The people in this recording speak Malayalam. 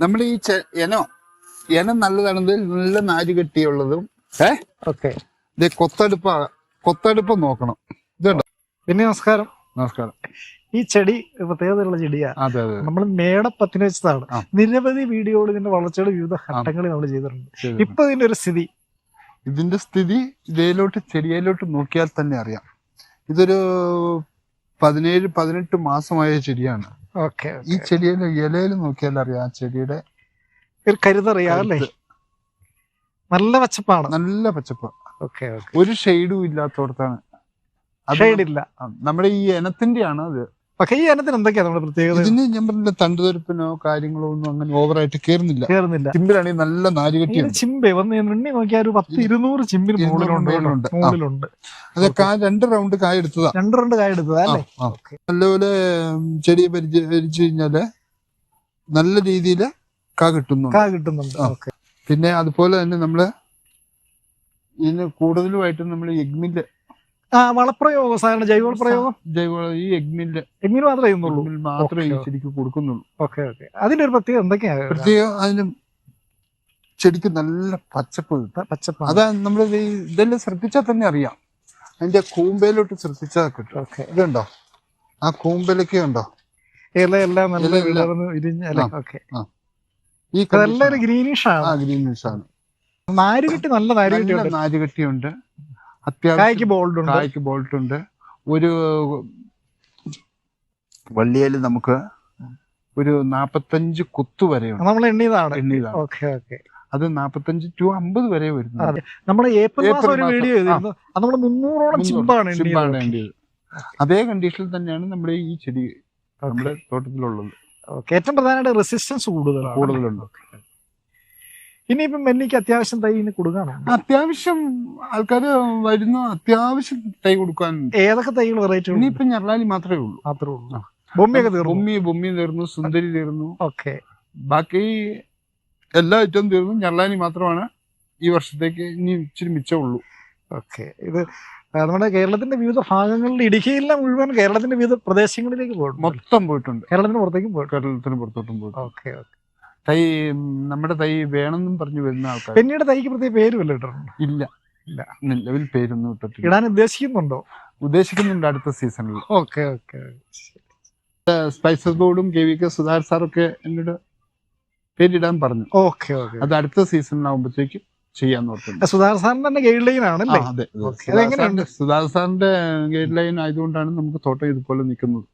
നമ്മൾ ഈ എനോ ഇനം ഇനം നല്ലതാണെന്ന് നല്ല നാര് കെട്ടിയുള്ളതും ഏ? ഓക്കെ. ഇത് കൊത്തടുപ്പ കൊത്തടുപ്പ് നോക്കണം. ഇതുണ്ടോ? പിന്നെ നമസ്കാരം. നമസ്കാരം. ഈ ചെടി പ്രത്യേകതയുള്ള ചെടിയാ. അതെ അതെ. നമ്മൾ മേടപ്പത്തിന് വെച്ചതാണ്. നിരവധി വീഡിയോകൾ ഇതിന്റെ വളർച്ചയുടെ വിവിധ ഘട്ടങ്ങളിൽ നമ്മൾ ചെയ്തിട്ടുണ്ട്. ഇപ്പൊ ഇതിന്റെ ഒരു സ്ഥിതി. ഇതിന്റെ സ്ഥിതി ഇതേലോട്ട് ചെടിയിലോട്ട് നോക്കിയാൽ തന്നെ അറിയാം. ഇതൊരു പതിനേഴ് പതിനെട്ട് മാസമായ ചെടിയാണ്. ഓക്കെ ഈ ചെടിയുടെ ഇലയിൽ നോക്കിയാൽ അറിയാം ആ ചെടിയുടെ ഒരു കരുതറിയാല്ലേ നല്ല പച്ചപ്പാണ്. നല്ല പച്ചപ്പ്. ഓക്കെ ഒരു ഷെയ്ഡും ഇല്ലാത്തോടത്താണ്. നമ്മുടെ ഈ ഇനത്തിന്റെ ആണ് അത്. പക്ഷേ ഈ ഇനത്തിന് എന്തൊക്കെയാ നമ്മുടെ പ്രത്യേകത? ഇതിന് ഞാൻ പറഞ്ഞില്ല തണ്ടുതെരുപ്പിനോ കാര്യങ്ങളോ ഒന്നും അങ്ങനെ ഓവറായിട്ട് കേറുന്നില്ല. കേറുന്നില്ല. ചിമ്പിലാണെങ്കിൽ നല്ല നാല് കെട്ടി ചിമ്പേ വന്ന് എണ്ണി നോക്കിയാൽ ഒരു പത്ത് ഇരുന്നൂറ് ഇരുന്നൂറ് മുകളിലുണ്ട് അതെ മുകളിലുണ്ട്. അത് കാ രണ്ട് റൗണ്ട് കായ എടുത്തതാ. രണ്ട് റൗണ്ട് കായ എടുത്തതാ അല്ലേ. നല്ലപോലെ ചെടിയെ പരിചരിച്ചു കഴിഞ്ഞാൽ നല്ല രീതിയിൽ കാ കിട്ടുന്നുണ്ട്. കാ കിട്ടുന്നുണ്ട്. പിന്നെ അതുപോലെ തന്നെ നമ്മൾ ഇതിന് കൂടുതലുമായിട്ട് നമ്മൾ എഗ്മിൽ ആ വളപ്രയോഗം സാധാരണ ജൈവ പ്രയോഗം? ജൈവ ഈ എഗ്മിൽ എങ്ങനെ മാത്രമേ ചെയ്യുന്നുള്ളൂ? എഗ്മിൽ മാത്രമേ ശരിക്കും കൊടുക്കുന്നുള്ളൂ. Okay okay. അതിന്റെ ഒരു പ്രത്യേകത എന്തൊക്കെയാണ് പ്രത്യേകം അതിന് ചെടിക്ക് നല്ല പച്ചപ്പ് കിട്ടും. പച്ചപ്പ് അതാ നമ്മൾ ഇതെല്ലാം ശ്രദ്ധിച്ചാൽ തന്നെ അറിയാം. അതിന്റെ കൂമ്പയിലോട്ട് ശ്രദ്ധിച്ചാൽ കിട്ടും. ഓക്കെ. ഇതുണ്ടോ? ആ കൂമ്പലൊക്കെ ഉണ്ടോ? ഇല എല്ലാം നല്ല ഇലയെല്ലാം. വിളർന്ന് ഇരിഞ്ഞ ഓക്കെ. ഈ ഗ്രീനിഷ് ആണ് ഗ്രീനിഷ് ആണ് നാരുകെട്ടി നല്ല നാരുകെട്ടി നാരുകെട്ടിയുണ്ട്. അത്യാവശ്യം ബോൾഡ് ഉണ്ട് കായ്ക്ക് ബോൾട്ട് ഉണ്ട് ഒരു വള്ളിയിൽ നമുക്ക് ഒരു നാപ്പത്തഞ്ച് കുത്ത് വരെ നമ്മൾ എണ്ണീതാണ് എണ്ണിയതാണ്. Okay okay. അത് നാപ്പത്തഞ്ച് ടു അമ്പത് വരെ വരുന്നു നമ്മൾ നമ്മുടെ ഏപ്രിൽ മാസം ഒരു വീഡിയോ ചെയ്തിരുന്നു. അത് നമ്മൾ മുന്നൂറോളം ചിമ്പാണ് ചിമ്പാണ് വേണ്ടിയത് അതേ കണ്ടീഷനിൽ തന്നെയാണ് നമ്മുടെ ഈ ചെടി നമ്മുടെ തോട്ടത്തിലുള്ളത്. ഏറ്റവും പ്രധാനമായിട്ട് റെസിസ്റ്റൻസ് കൂടുതലാണ്. കൂടുതലുണ്ട്. ഇനിയിപ്പം എനിക്ക് അത്യാവശ്യം തൈ ഇനി കൊടുക്കാനാണ്. അത്യാവശ്യം ആൾക്കാര് വരുന്ന അത്യാവശ്യം തൈ കൊടുക്കാൻ ഏതൊക്കെ തൈകൾ വെറൈറ്റി ഇനിയിപ്പൊ ഞെറലാലി മാത്രമേ ഉള്ളൂ. മാത്രമേ ഉള്ളൂ. ബൊമ്മയൊക്കെ തീർന്നു? ബൊമ്മി ബൊമ്മി തീർന്നു സുന്ദരി തീർന്നു. ഓക്കെ. ബാക്കി എല്ലാ ഐറ്റവും തീർന്നു. ഞെറലാനി മാത്രമാണ് ഈ വർഷത്തേക്ക് ഇനി ഇച്ചിരി മിച്ചമുള്ളൂ ഓക്കെ. ഇത് നമ്മുടെ കേരളത്തിന്റെ വിവിധ ഭാഗങ്ങളിൽ ഇടുക്കിയിലെ മുഴുവൻ കേരളത്തിന്റെ വിവിധ പ്രദേശങ്ങളിലേക്ക് പോയിട്ടുണ്ട്. മൊത്തം പോയിട്ടുണ്ട്. കേരളത്തിന് പുറത്തേക്കും പോയിട്ടുണ്ട്. കേരളത്തിന് പുറത്തോട്ടും പോയിട്ടുണ്ട്. Okay okay. തൈ നമ്മുടെ തൈ വേണമെന്നും പറഞ്ഞു വരുന്ന ആൾക്കാർ. പിന്നീട് തൈക്ക് പ്രത്യേക പേരുമല്ല ഇട്ടിട്ടുണ്ട്. ഇല്ല. ഇല്ല. നിലവിൽ പേരൊന്നും ഇട്ടിട്ടില്ല. ഇടാൻ ഉദ്ദേശിക്കുന്നുണ്ടോ? ഉദ്ദേശിക്കുന്നുണ്ട് അടുത്ത സീസണിൽ. ഓക്കെ ഓക്കെ സ്പൈസസ് ബോർഡും കെ വി കെ സുധാകർ സാറൊക്കെ എന്നോട് പേരിടാൻ പറഞ്ഞു. Okay okay. അത് അടുത്ത സീസണിലാവുമ്പോഴത്തേക്കും ചെയ്യാന്ന് ഓർത്തുണ്ട് സുധാകർ സാറിന്റെ തന്നെ ഗൈഡ് ലൈൻ ആണല്ലേ അതെ സുധാകർ സാറിന്റെ ഗൈഡ് ലൈൻ ആയതുകൊണ്ടാണ് നമുക്ക് തോട്ടം ഇതുപോലെ നിൽക്കുന്നത്.